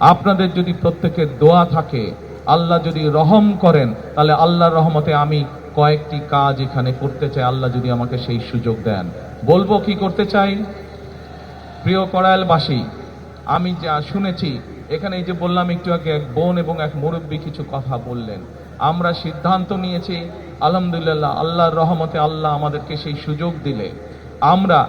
আপনাদের যদি প্রত্যেকের দোয়া থাকে, আল্লাহ যদি রহম করেন, তাহলে আল্লাহর রহমতে আমি কয়েকটি কাজ এখানে করতে চাই। আল্লাহ যদি আমাকে সেই সুযোগ দেন। বলব কি করতে চাই? প্রিয় করায়লবাসী আমি যা শুনেছি, এখানে এই যে বললাম, একটু আগে এক বোন এবং এক মুরব্বী কিছু কথা বললেন। আমরা সিদ্ধান্ত নিয়েছি, আলহামদুলিল্লাহ, আল্লাহর রহমতে আল্লাহ আমাদেরকে সেই সুযোগ দিলে। আমরা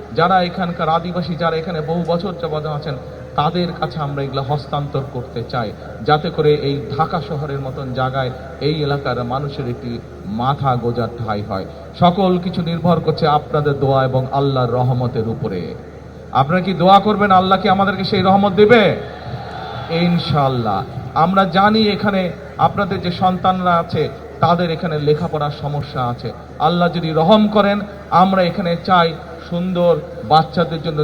যারা এখানকার আদিবাসী, যারা এখানে বহু বছর যাবত আছেন, তাদের কাছে আমরা এগুলো হস্তান্তর করতে চাই। যাতে করে এই ঢাকা শহরের মতন জায়গায় এই এলাকার মানুষের একটি মাথা গোজার ঠাই হয়। সকল কিছু নির্ভর করছে আপনাদের দোয়া এবং আল্লাহর রহমতের উপরে। আপনারা কি দোয়া করবেন? আল্লাহ কি আমাদেরকে সেই রহমত দেবে? ইনশাল্লাহ আমরা জানি এখানে আপনাদের যে সন্তানরা আছে, তাদের এখানে লেখাপড়ার সমস্যা আছে। আল্লাহ যদি রহম করেন, আমরা এখানে চাই সুন্দর বাচ্চাদের জন্য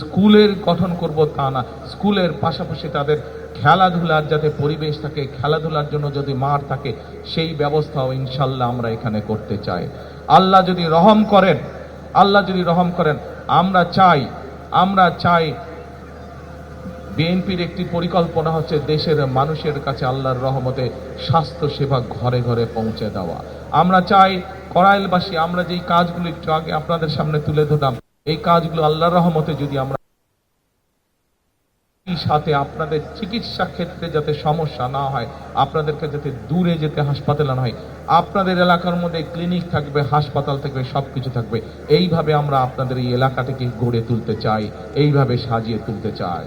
স্কুলের গঠন করব তা না। স্কুলের পাশাপাশি তাদের খেলাধুলার যাতে পরিবেশ থাকে, খেলাধুলার জন্য যদি মাঠ থাকে, সেই ব্যবস্থাও ইনশাল্লাহ আমরা এখানে করতে চাই। আল্লাহ যদি রহম করেন, আল্লাহ যদি রহম করেন, আমরা চাই আমরা চাই বিএনপির একটি পরিকল্পনা হচ্ছে দেশের মানুষের কাছে আল্লাহর রহমতে স্বাস্থ্য সেবা ঘরে ঘরে পৌঁছে দেওয়া। আমরা চাই করাইলবাসী, আমরা যেই কাজগুলো একটু আগে আপনাদের সামনে তুলে ধরলাম, এই কাজগুলো আল্লাহর রহমতে যদি আমরা সাথে আপনাদের চিকিৎসা ক্ষেত্রে যাতে সমস্যা না হয়, আপনাদেরকে যাতে দূরে যেতে হাসপাতালে না হয়, আপনাদের এলাকার মধ্যে ক্লিনিক থাকবে, হাসপাতাল থাকবে, সবকিছু থাকবে, এইভাবে আমরা আপনাদের এই এলাকাটাকে গড়ে তুলতে চাই, এইভাবে সাজিয়ে তুলতে চাই।